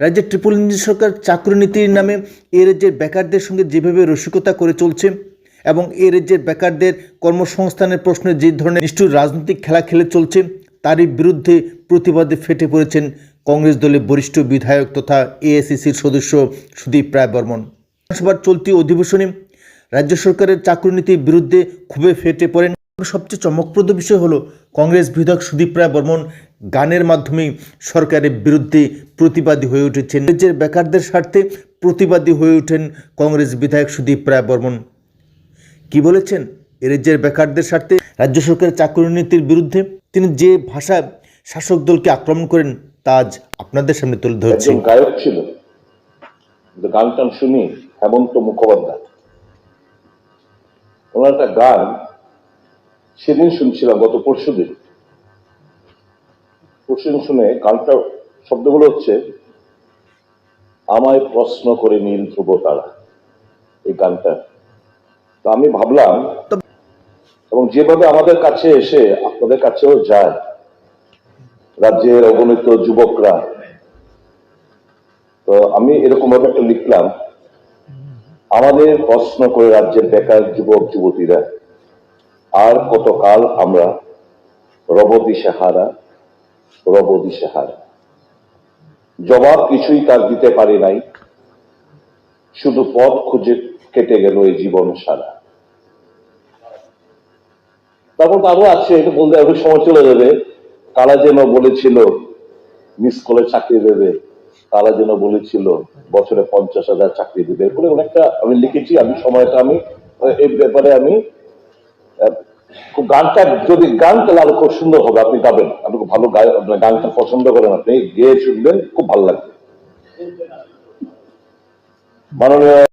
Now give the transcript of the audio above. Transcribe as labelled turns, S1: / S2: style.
S1: রাজ্যের triple engine সরকার চাকরি নীতির নামে এ রাজ্যের বেকারদের সঙ্গে যেভাবে রসিকতা করে চলছে এবং এ রাজ্যের বেকারদের কর্মসংস্থানের প্রশ্নে যে ধরনের নিষ্ঠুর রাজনৈতিক খেলা খেলে চলছে, তারই বিরুদ্ধে প্রতিবাদে ফেটে পড়েছেন কংগ্রেস দলের বরিষ্ঠ বিধায়ক তথা এআইসিসির সদস্য সুদীপ রায় বর্মন বিধানসভার চলতি অধিবেশনে রাজ্য সরকারের চাকরিনীতির বিরুদ্ধে খুবই ফেটে পড়েন সবচেয়ে চমকপ্রদ বিষয় হলো কংগ্রেস বিধায়ক সুদীপ রায় বর্মন গানের মাধ্যমে সরকারের বিরুদ্ধে প্রতিবাদী হয়ে উঠেছেন। রাজ্যের বেকারদের স্বার্থে প্রতিবাদী হয়ে ওঠেন কংগ্রেস বিধায়ক সুদীপ রায় বর্মন। কি বলেছেন? রাজ্যের বেকারদের স্বার্থে রাজ্য সরকারের চাকরি নীতির বিরুদ্ধে তিনি যে ভাষা শাসক দলকে আক্রমণ করেন, তা আজ আপনাদের সামনে তুলে ধরছি।
S2: গায়ক ছিল গান টান শুনি হেমন্ত মুখোপাধ্যায়। ওনার একটা গান সেদিন শুনছিলাম, গত পরশু দিন। পরশু দিন শুনে গানটা শব্দগুলো হচ্ছে, আমায় প্রশ্ন করে নীল ধ্রুব তারা, এই গানটা। তো আমি ভাবলাম, এবং যেভাবে আমাদের কাছে এসে আপনাদের কাছেও যায়, রাজ্যের অগণিত যুবকরা, তো আমি এরকম ভাবে একটা লিখলাম, আমাদের প্রশ্ন করে রাজ্যের বেকার যুবক যুবতীরা আর কতকাল আমরা রব দিশেহারা রব দিশেহারা জবাব কিছুই তার দিতে পারি নাই। শুধু পথ খুঁজে কেটে গেল এই জীবন সারা। তারপর আরও আছে, এটা বলতে একটু সময় চলে যাবে। তারা যেন বলেছিল মিস কলে চাকরি দেবে। তারা যেন বলেছিল, বছরে পঞ্চাশ হাজার চাকরি দেবে। এরপরে অনেকটা আমি লিখেছি, আমি সময়টা আমি এই ব্যাপারে আমি খুব গানটা, যদি গান তাহলে আরও খুব সুন্দর হবে, আপনি গাবেন। আপনি খুব ভালো গায় গানটা পছন্দ করেন আপনি, গেয়ে শুনবেন, খুব ভালো লাগবে। মাননীয়